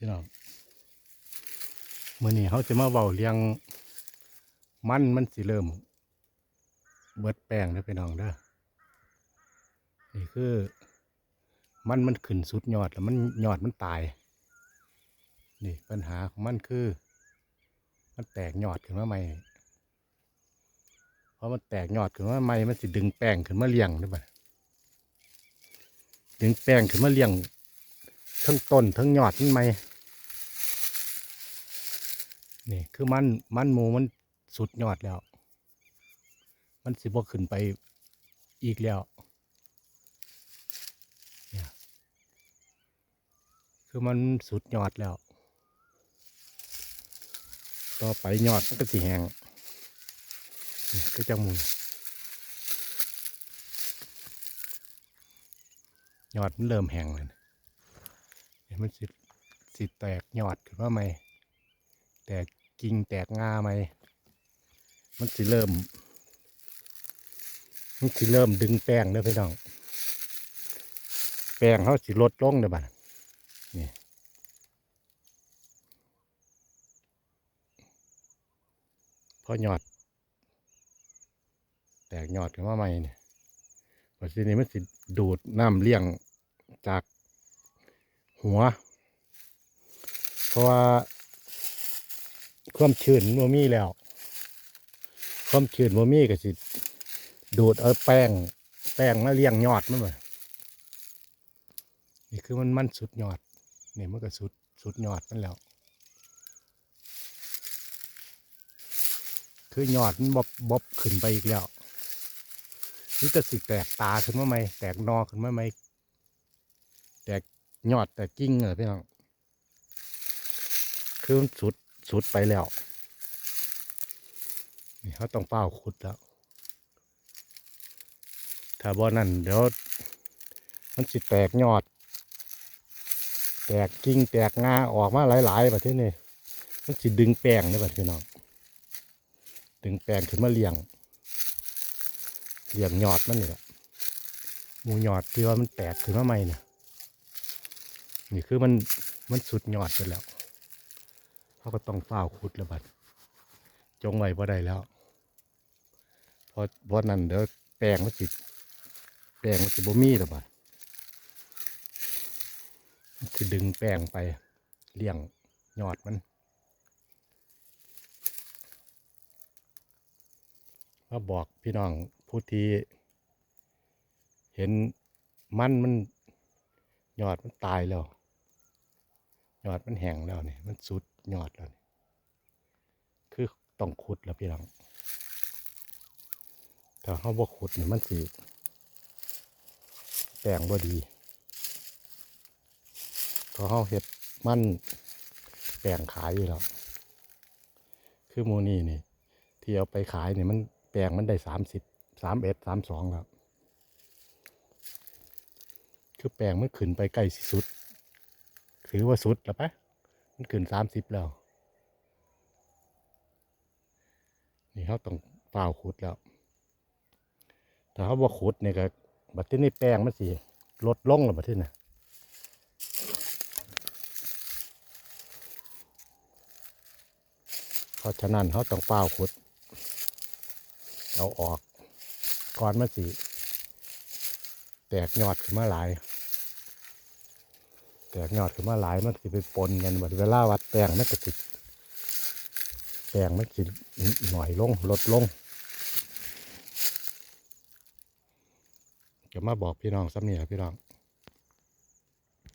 พี่น้องเมื่อนี้เขาจะมาเว้าเรียงมันมันสิเริ่ม เบิดแป้งเด้อพี่น้องเด้อนี่คือมันมันขึ้นสุดยอดแล้วมันยอดมันตาย นี่ปัญหาของมันคือ มันแตกยอดขึ้นมาใหม่เพราะมันแตกยอดขึ้นมาใหม่มันสิดึงแป้งขึ้นมาเลี้ยงได้ปะดึงแป้งขึ้นมาเลี้ยงทั้งต้นทั้งยอดมันใหม่ นี่คือมันมันหมูมันสุดยอดแล้ว มันสิบ่ขึ้นไปอีกแล้วเนี่ยคือมันสุดยอดแล้ว ต่อไปยอดก็สิแหงนี่ก็จะมุนยอดมันเริ่มแหงเลยนะเห็นมันสิสิแตกยอดขึ้นมาไหม แตกกิ่งแตกงาไหม มันสิเริ่ม มันสิเริ่มดึงแป้งเด้อพี่น้อง แป้งเขาสิลดลงเด้อบัดนี่พอยอด แตกยอดขึ้นมาใหม่เนี่ยปัจจุบันนี้มันสิดูดน้ำเลี้ยงจากหัว เพราะว่า ความชื้นมันมีแล้ว ความชื้นมันมีก็สิดูดเอาแป้ง แป้งมาเลี้ยงยอดมันเลยนี่คือมันมันสุดยอดนี่มันก็สุดสุดยอดมันแล้ว คือยอดมันบบบอบขึ้นไปอีกแล้วนี่จะสิแตกตาขึ้นมาไหมแตกนอขึ้นมาไหมแตกยอดแตกกิ่งเหรอพี่น้องคือมันสุด สุดไปแล้ว นี่เขาต้องเป้าขุดแล้ว ถ้าบ่นั่นเดี๋ยว มันสิแตกยอด แตกกิ่งแตกงาออกมาหลายๆแบบที่นี่มันสิดึงแป้งได้แบบพี่น้อง ดึงแป้งขึ้นมาเลี้ยง เลี้ยงยอดมันนี่แหละหมูยอดที่ว่ามันแตกขึ้นมาใหม่เนี่ยนี่คือมันมันสุดยอดไปแล้ว เขาก็ต้องเฝ้าขุดแล้วบัดจงไว้พอได้แล้วเพราะเพราะนั้นเดี๋ยวแป้งมันสิแป้งมันสิบ่มีแล้วบัดคือดึงแป้งไปเลี้ยงยอดมันมาบอกพี่น้องผู้ที่เห็นมันมันยอดมันตายแล้ว ยอดมันแห้งแล้วเนี่ยมันสุด ยอดแล้วคือต้องขุดแล้วพี่น้องถ้าเขาบ่ขุดเนี่ยมันสิแปลงบ่ดีพราะเขาเห็ดมันแปลงขายอยู่แล้วคือโมนี่นี่ ที่เอาไปขายเนี่ยมันแปลงมันได้สามสิบสามเอ็ดสามสองแล้วคือแปลงมันขึ้นไปใกล้สิสุด ถือว่าสุดแล้วปะ มันขึ้นสามสิบแล้ว นี่เขาต้องเปล่าขุดแล้วแต่เขาบ่ขุดเนี่ยก็บัดที่นี่แปลงมันสิลดลงแล้วบัดที่นี่เพราะฉะนั้นเขาต้องเปล่าขุด เอาออก ก่อนมันสิแตกยอดขึ้นมาหลาย แตกยอดขึ้นมาหลายมันสิไปปนกันบัดเวลาวัดแปลงมันก็สิแปลงมันสิหน่อยลงลดลงจะมาบอกพี่น้องซ้ำนี่ล่ะพี่น้อง